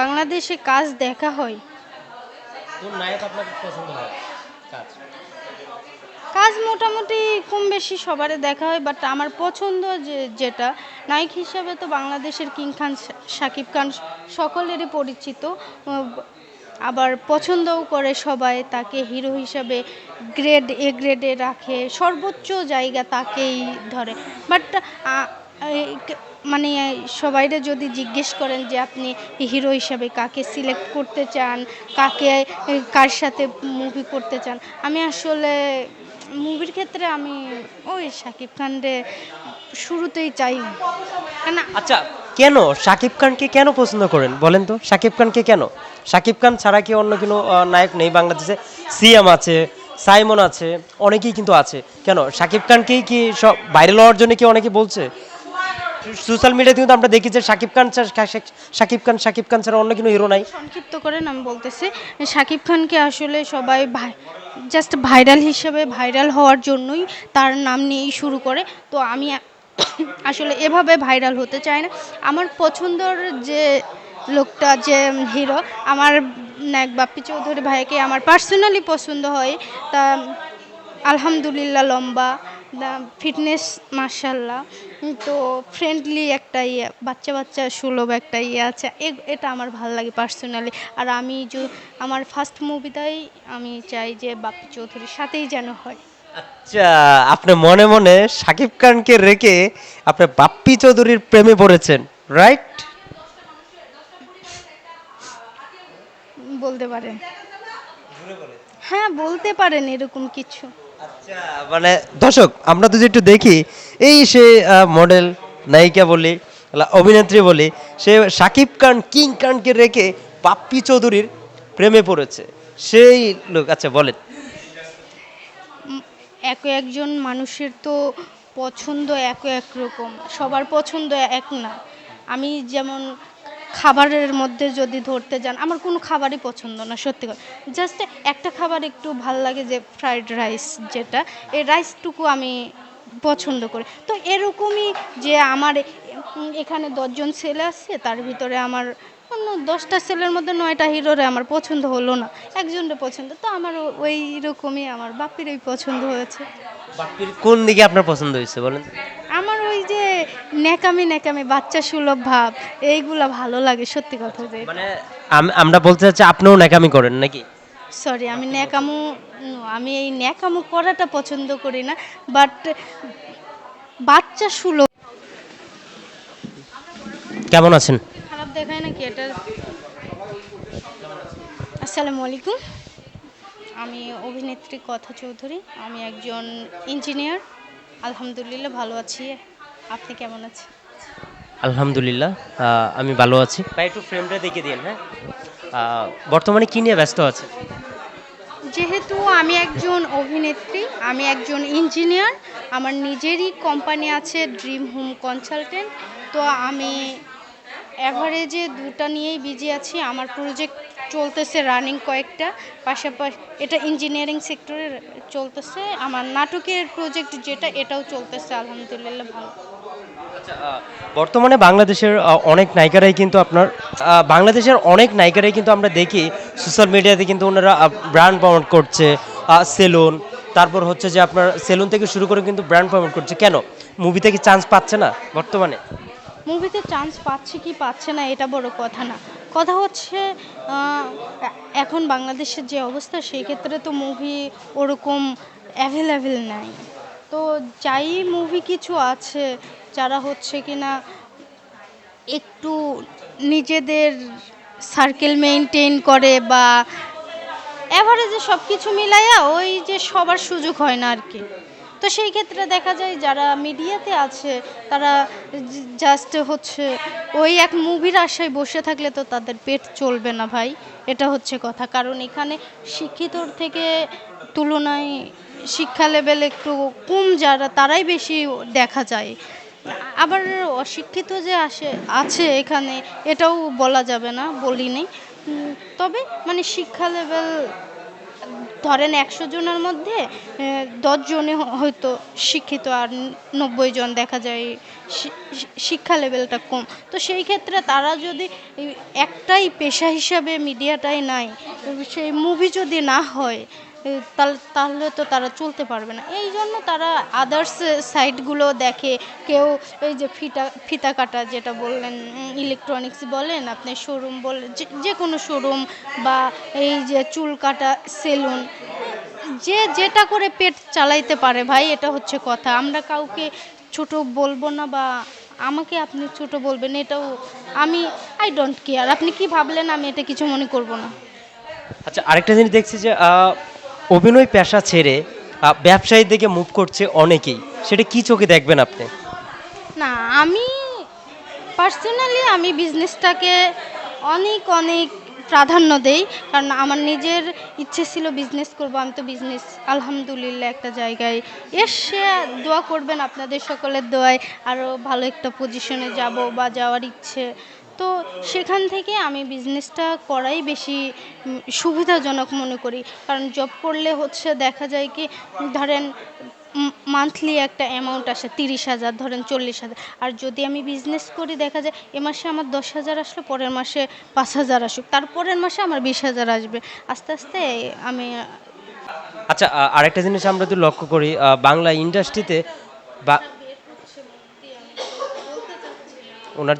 বাংলাদেশে কাজ দেখা হয়। কোন নায়ক আপনার পছন্দ হয়? কাজ। কাজ মোটামুটি কম বেশি সবারই দেখা হয় বাট আমার পছন্দ যে যেটা নায়ক হিসাবে তো বাংলাদেশের কিং খান শাকিব খান সকলেরই পরিচিত। আবার পছন্দও করে সবাই তাকে হিরো হিসাবে গ্রেড এ গ্রেডে রাখে সর্বোচ্চ জায়গা তাকেই ধরে। বাট মানে সবাইরে যদি জিজ্ঞেস করেন যে আপনি হিরো হিসাবে কাকে সিলেক্ট করতে চান, কাকে কার সাথে মুভি করতে চান, আমি আসলে মুভির ক্ষেত্রে আমি ওই শাকিব খানরে শুরুতেই চাই। কেন? আচ্ছা কেন? শাকিব খানকে কেন পছন্দ করেন? বলেন তো শাকিব খানকে কেন? শাকিব খান ছাড়া কি অন্য কোনো নায়ক নেই বাংলাদেশে? সিএম আছে, সাইমন আছে, অনেকেই কিন্তু আছে। কেন? শাকিব খানকেই কি সব বাইরে হওয়ার জন্য কি অনেকে বলছে? সোশ্যাল মিডিয়াতে কিন্তু আমরা দেখি যে শাকিব খান শাকিব খান শাকিব খান ছাড়া অন্য কোনো হিরো নাই। সংক্ষিপ্ত করেন আমি বলতেছি। শাকিব খানকে আসলে সবাই ভাই জাস্ট ভাইরাল হিসেবে ভাইরাল হওয়ার জন্যই তার নাম নিয়েই শুরু করে। তো আমি আসলে এভাবে ভাইরাল হতে চাই না। আমার পছন্দর যে লোকটা, যে হিরো আমার নায়ক বাপ্পি চৌধুরী ভাইকে আমার পার্সোনালি পছন্দ হয়। তা আলহামদুলিল্লাহ লম্বা। ফিটনেস মার্শাল্লাহ তো ফ্রেন্ডলি একটা ইয়ে বাচ্চা বাচ্চা সুলভ একটা ইয়ে আছে। এটা আমার ভালো লাগে পার্সোনালি আর আমি যে আমার ফার্স্ট মুভিটাই আমি চাই যে বাপ্পি চৌধুরীর সাথেই যেন হয়। আচ্ছা আপনি মনে মনে শাকিব খানকে রেখে আপনি বাপ্পি চৌধুরীর প্রেমে পড়েছেন রাইট বলতে পারেন। হ্যাঁ বলতে পারেন এরকম কিছু। আচ্ছা মানে দর্শক, আমরা যদি একটু দেখি, এই সে মডেল নায়িকা বলি অভিনেত্রী বলি, সে শাকিব খান, কিং খানকে রেখে পাপ্পি চৌধুরীর প্রেমে পড়েছে। সেই লোক আচ্ছা বলেন। এক একজন মানুষের তো পছন্দ এক এক রকম, সবার পছন্দ এক না। আমি যেমন খাবারের মধ্যে যদি ধরতে যান, আমার কোনো খাবারই পছন্দ না, সত্যি কথা। জাস্ট একটা খাবার একটু ভালো লাগে যে ফ্রাইড রাইস যেটা, এই রাইসটুকু আমি পছন্দ করি। তো এরকমই যে আমার এখানে দশজন ছেলে আসছে তার ভিতরে আমার অন্য দশটা ছেলের মধ্যে নয়টা হিরোরে আমার পছন্দ হলো না, একজনের পছন্দ। তো আমার ওই রকমই আমার বাপিরই পছন্দ হয়েছে। বাপ্পির কোন দিকে আপনার পছন্দ হয়েছে বলেন? ন্যাকামি ন্যাকামি বাচ্চা সুলভ ভাব এইগুলা ভালো লাগে সত্যি কথা যে। মানে আমরা বলতে চাচ্ছি আপনিও নাকামি করেন নাকি? সরি আমি ন্যাকামু আমি এই ন্যাকামু করাটা পছন্দ করি না বাট বাচ্চা সুলভ। কেমন আছেন? খারাপ দেখায় নাকি এটা? আসসালামু আলাইকুম। আমি অভিনেত্রী কথা চৌধুরী আমি একজন ইঞ্জিনিয়ার আলহামদুলিল্লাহ ভালো আছি। আপনি কেমন আছেন? আলহামদুলিল্লাহ আমি ভালো আছি। ভাই একটু ফ্রেমটা দেখে দিন হ্যাঁ? বর্তমানে কি নিয়ে ব্যস্ত আছে যেহেতু আমি একজন অভিনেত্রী আমি একজন ইঞ্জিনিয়ার আমার নিজেরই কোম্পানি আছে ড্রিম হোম কনসালটেন্ট তো আমি অ্যাভারেজে দুটা নিয়েই বিজি আছি। আমার প্রজেক্ট চলতেছে রানিং কয়েকটা পাশাপাশি এটা ইঞ্জিনিয়ারিং সেক্টরে চলতেছে। আমার নাটকের প্রজেক্ট যেটা এটাও চলতেছে আলহামদুলিল্লাহ ভালো। আচ্ছা, বর্তমানে বাংলাদেশের অনেক নায়িকারাই কিন্তু আপনার বাংলাদেশের অনেক নায়িকারাই কিন্তু আমরা দেখি সোশ্যাল মিডিয়াতে কিন্তু ওনারা ব্র্যান্ড প্রমোট করছে সেলুন তারপর হচ্ছে যে আপনার সেলুন থেকে শুরু করে কিন্তু ব্র্যান্ড প্রমোট করছে। কেন? মুভিতে কি চান্স পাচ্ছে না বর্তমানে? মুভিতে চান্স পাচ্ছে কি পাচ্ছে না এটা বড় কথা না। কথা হচ্ছে এখন বাংলাদেশের যে অবস্থা, সেই ক্ষেত্রে তো মুভি ওরকম অ্যাভেলেবেল নাই। তো যাই মুভি কিছু আছে, যারা হচ্ছে কি না একটু নিজেদের সার্কেল মেনটেন করে বা অ্যাভারেজে সব কিছু মিলাইয়া ওই যে সবার সুযোগ হয় না আর কি। তো সেই ক্ষেত্রে দেখা যায় যারা মিডিয়াতে আছে, তারা জাস্ট হচ্ছে ওই এক মুভির আশায় বসে থাকলে তো তাদের পেট চলবে না ভাই, এটা হচ্ছে কথা। কারণ এখানে শিক্ষিতর থেকে তুলনায় শিক্ষা লেভেল একটু কম যারা, তারাই বেশি দেখা যায়। আবার অশিক্ষিত যে আসে, আছে এখানে, এটাও বলা যাবে না বলিনি তবে মানে শিক্ষা লেভেল ধরেন একশো জনের মধ্যে দশ জনে হয়তো শিক্ষিত আর নব্বই জন দেখা যায় শিক্ষা লেভেলটা কম। তো সেই ক্ষেত্রে তারা যদি একটাই পেশা হিসাবে মিডিয়াটাই নাই, সেই মুভি যদি না হয় তাহলে তাহলে তো তারা চলতে পারবে না। এই জন্য তারা আদার্স সাইটগুলো দেখে, কেউ এই যে ফিতা ফিতা কাটা যেটা বললেন ইলেকট্রনিক্স বলেন, আপনি শোরুম বলেন যে- কোনো শোরুম বা এই যে চুল কাটা সেলুন যে, যেটা করে পেট চালাইতে পারে ভাই, এটা হচ্ছে কথা। আমরা কাউকে ছোট বলব না বা আমাকে আপনি ছোট বলবেন, এটাও আমি আই ডোন্ট কেয়ার আপনি কি ভাবলেন, আমি এটা কিছু মনে করব না। আচ্ছা আরেকটা জিনিস দেখছি যে অভিনয় পেশা ছেড়ে ব্যবসায়ীর দিকে মুভ করছে অনেকেই। সেটা কি চোখে দেখবেন আপনি? না, আমি পার্সোনালি আমি বিজনেসটাকে অনেক অনেক প্রাধান্য দেই। কারণ আমার নিজের ইচ্ছে ছিল বিজনেস করব, আমি তো বিজনেস আলহামদুলিল্লাহ, একটা জায়গায় এসে দোয়া করবেন আপনাদের সকলের দোয়ায়। আরও ভালো একটা পজিশনে যাব বা যাওয়ার ইচ্ছে তো সেখান থেকে আমি বিজনেসটা করাই বেশি সুবিধাজনক মনে করি। কারণ জব করলে হচ্ছে দেখা যায় কি ধরেন মান্থলি একটা অ্যামাউন্ট আসে তিরিশ হাজার ধরেন চল্লিশ হাজার। আর যদি আমি বিজনেস করি দেখা যায় এ মাসে আমার দশ হাজার আসলো পরের মাসে পাঁচ হাজার আসুক। তারপরের মাসে আমার বিশ হাজার আসবে। আস্তে আস্তে আমি আচ্ছা আরেকটা জিনিস আমরা তো লক্ষ্য করি বাংলা ইন্ডাস্ট্রিতে বা ওনার